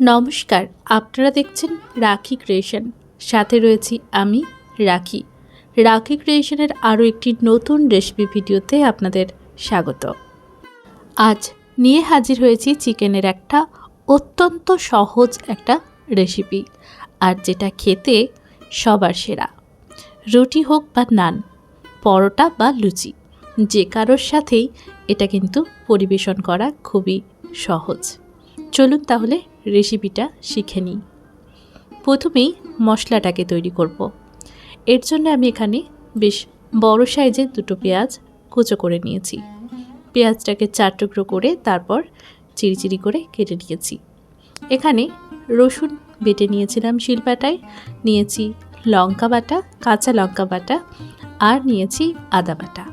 নমস্কার, আপনারা দেখছেন রাখি ক্রিয়েশন। সাথে রয়েছি আমি, রাখি। রাখি ক্রিয়েশনের আরও একটি নতুন রেসিপি ভিডিওতে আপনাদের স্বাগত। আজ নিয়ে হাজির হয়েছি চিকেনের একটা অত্যন্ত সহজ একটা রেসিপি, আর যেটা খেতে সবার সেরা। রুটি হোক বা নান, পরোটা বা লুচি, যে কারোর সাথেই এটা কিন্তু পরিবেশন করা খুবই সহজ। চলুন তাহলে রেসিপিটা শিখে নিই। প্রথমেই মশলাটাকে তৈরি করব। এর জন্য আমি এখানে বেশ বড় সাইজের দুটো পেঁয়াজ কুচো করে নিয়েছি। পেঁয়াজটাকে চার টুকরো করে তারপর চিরিচিরি করে কেটে নিয়েছি। এখানে রসুন বেটে নিয়েছিলাম শিলপাটায়, নিয়েছি লঙ্কা বাটা, কাঁচা লঙ্কা বাটা আর নিয়েছি আদা বাটা।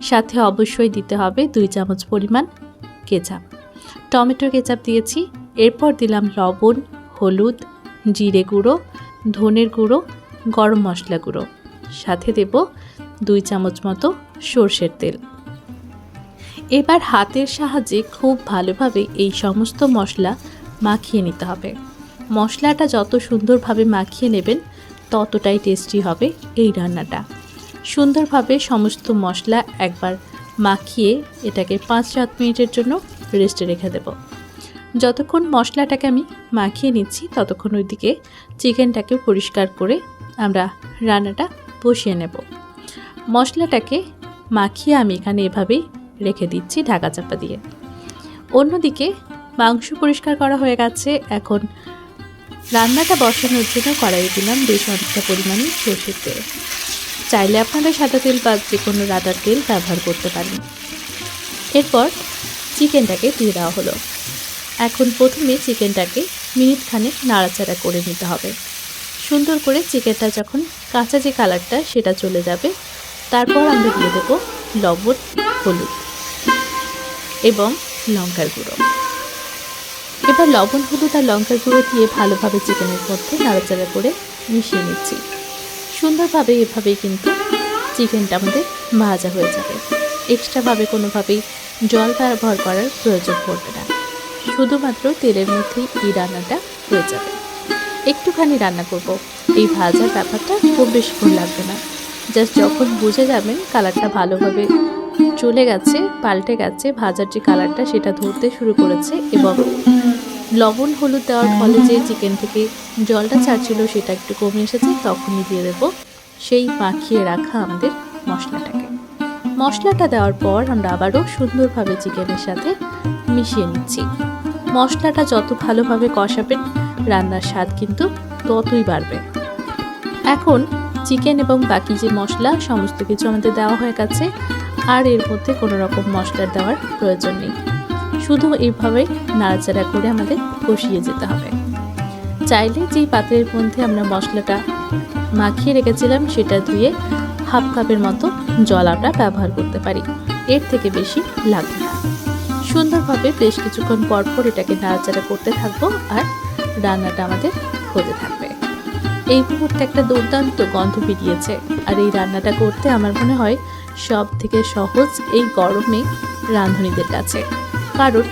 সাথে অবশ্যই দিতে হবে দুই চামচ পরিমাণ কেচাপ। টমেটো কেচাপ দিয়েছি এরপর দিলাম লবণ, হলুদ, জিরে গুঁড়ো, ধনের গুঁড়ো, গরম মশলা গুঁড়ো। সাথে দেব দুই চামচ মতো সর্ষের তেল। এবার হাতের সাহায্যে খুব ভালোভাবে এই সমস্ত মশলা মাখিয়ে নিতে হবে। মশলাটা যত সুন্দরভাবে মাখিয়ে নেবেন, ততটাই টেস্টি হবে এই রান্নাটা। সুন্দরভাবে সমস্ত মশলা একবার মাখিয়ে এটাকে পাঁচ সাত মিনিটের জন্য রেস্টে রেখে দেব। যতক্ষণ মশলাটাকে আমি মাখিয়ে নিচ্ছি, ততক্ষণ ওইদিকে চিকেনটাকে পরিষ্কার করে আমরা রান্নাটা বসিয়ে নেব। মশলাটাকে মাখিয়ে আমি এখানে এভাবেই রেখে দিচ্ছি ঢাকা চাপা দিয়ে। অন্যদিকে মাংস পরিষ্কার করা হয়ে গেছে। এখন রান্নাটা বসানোর জন্য কড়াইয়ে দিলাম বেশ অনেকটা পরিমাণে সর্ষের তেল। চাইলে আপনারা সাদা তেল বা যে কোনো রাটার তেল ব্যবহার করতে পারেন। এরপর চিকেনটাকে দিয়ে দেওয়া হলো। এখন প্রথমে চিকেনটাকে মিনিট খানেক নাড়াচাড়া করে নিতে হবে। সুন্দর করে চিকেনটা যখন কাঁচা যে কালারটা সেটা চলে যাবে, তারপর আমরা দিয়ে দেবো লবণ, হলুদ এবং লঙ্কার গুঁড়ো। এবার লবণ, হলুদ আর লঙ্কার গুঁড়ো দিয়ে ভালোভাবে চিকেনের মধ্যে নাড়াচাড়া করে মিশিয়ে নিচ্ছি। সুন্দরভাবে এভাবেই কিন্তু চিকেনটা আমাদের ভাজা হয়ে যাবে। এক্সট্রাভাবে কোনোভাবেই জল ব্যবহার করার প্রয়োজন পড়বে না। শুধুমাত্র তেলের মধ্যেই এই রান্নাটা হয়ে যাবে। একটুখানি রান্না করব। এই ভাজার ব্যাপারটা খুব বেশিক্ষণ লাগবে না। জাস্ট যখন বুঝে যাবেন কালারটা ভালোভাবে চলে গেছে, পাল্টে গেছে, ভাজার যে কালারটা সেটা ধরতে শুরু করেছে এবং লবণ, হলুদ দেওয়ার ফলে যে চিকেন থেকে জলটা ছাড়ছিল সেটা একটু কমে এসেছে, তখনই দিয়ে দেবো সেই মাখিয়ে রাখা আমাদের মশলাটাকে। মশলাটা দেওয়ার পর আমরা আবারও সুন্দরভাবে চিকেনের সাথে মিশিয়ে নিচ্ছি। মশলাটা যত ভালোভাবে কষাবেন, রান্নার স্বাদ কিন্তু ততই বাড়বে। এখন চিকেন এবং বাকি যে মশলা, সমস্ত কিছু আমাদের দেওয়া হয়ে গেছে। আর এর মধ্যে কোনো রকম মশলার দেওয়ার প্রয়োজন নেই। শুধু এইভাবে নাড়াচাড়া করে আমাদের কষিয়ে যেতে হবে। চাইলে যেই পাত্রের মধ্যে আমরা মশলাটা মাখিয়ে রেখেছিলাম, সেটা ধুয়ে হাফ কাপের মতো জল আমরা ব্যবহার করতে পারি। এর থেকে বেশি লাগবে না। সুন্দরভাবে বেশ কিছুক্ষণ পর পর এটাকে নাড়াচাড়া করতে থাকব আর রান্নাটা আমাদের হতে থাকবে। এই মুহূর্তে একটা দুর্দান্ত গন্ধ বেরিয়েছে আর এই রান্নাটা করতে আমার মনে হয় সব থেকে সহজ এই গরমে রাঁধুনিদের কাছে। কারণ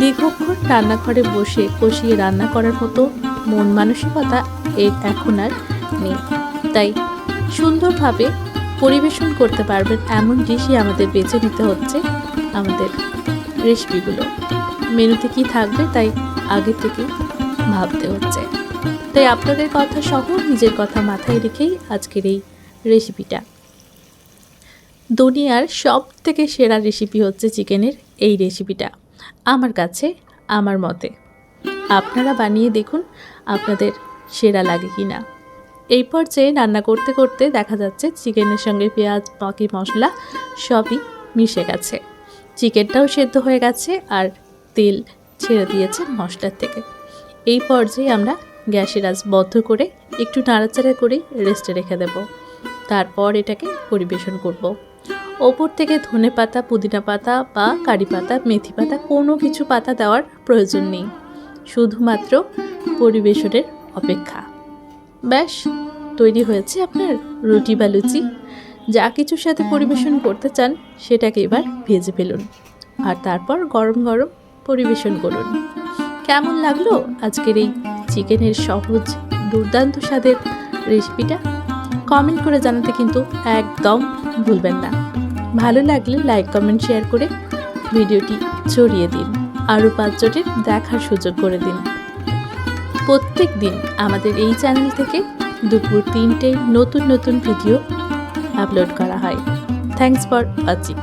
দীর্ঘক্ষণ রান্নাঘরে বসে কষিয়ে রান্না করার মতো মন মানসিকতা এর এখন আর নেই। তাই সুন্দরভাবে পরিবেশন করতে পারবেন এমন ডিশই আমাদের বেছে নিতে হচ্ছে আমাদের রেসিপিগুলো। মেনুতে কি থাকবে তাই আগে থেকে ভাবতে হচ্ছে। তাই আপনাদের কথা সহ নিজের কথা মাথায় রেখেই আজকের এই রেসিপিটা। দুনিয়ার সব থেকে সেরা রেসিপি হচ্ছে চিকেনের এই রেসিপিটা। আমার কাছে, আমার মতে। আপনারা বানিয়ে দেখুন আপনাদের সেরা লাগে কি না এই পর্যায়ে রান্না করতে করতে দেখা যাচ্ছে চিকেনের সঙ্গে পেঁয়াজ, বাকি মশলা সবই মিশে গেছে। চিকেনটাও সেদ্ধ হয়ে গেছে আর তেল ছেড়ে দিয়েছে মশলার থেকে। এই পর্যায়ে আমরা গ্যাসের আজ বদ্ধ করে একটু নাড়াচাড়া করে রেস্টে রেখে দেব। তারপর এটাকে পরিবেশন করব। ওপর থেকে ধনে পাতা, পুদিনা পাতা বা কারি পাতা, মেথি পাতা, কোনো কিছু পাতা দেওয়ার প্রয়োজন নেই। শুধুমাত্র পরিবেশনের অপেক্ষা। ব্যাস, তৈরি হয়েছে আপনার রুটি বা লুচি। যা কিছুর সাথে পরিবেশন করতে চান সেটাকে এবার ভেজে ফেলুন। আর তারপর গরম গরম পরিবেশন করুন। কেমন লাগল আজকের এই চিকেনের সহজ দুর্দান্ত স্বাদের রেসিপিটা? কমেন্ট করে জানাতে কিন্তু একদম ভুলবেন না। ভালো লাগলে লাইক কমেন্ট শেয়ার করে ভিডিওটি ছড়িয়ে দিন। আরও পাঁচজনের দেখার সুযোগ করে দিন। প্রত্যেক দিন আমাদের এই চ্যানেল থেকে দুপুর তিনটে নতুন নতুন ভিডিও আপলোড করা হয়। Thanks for watching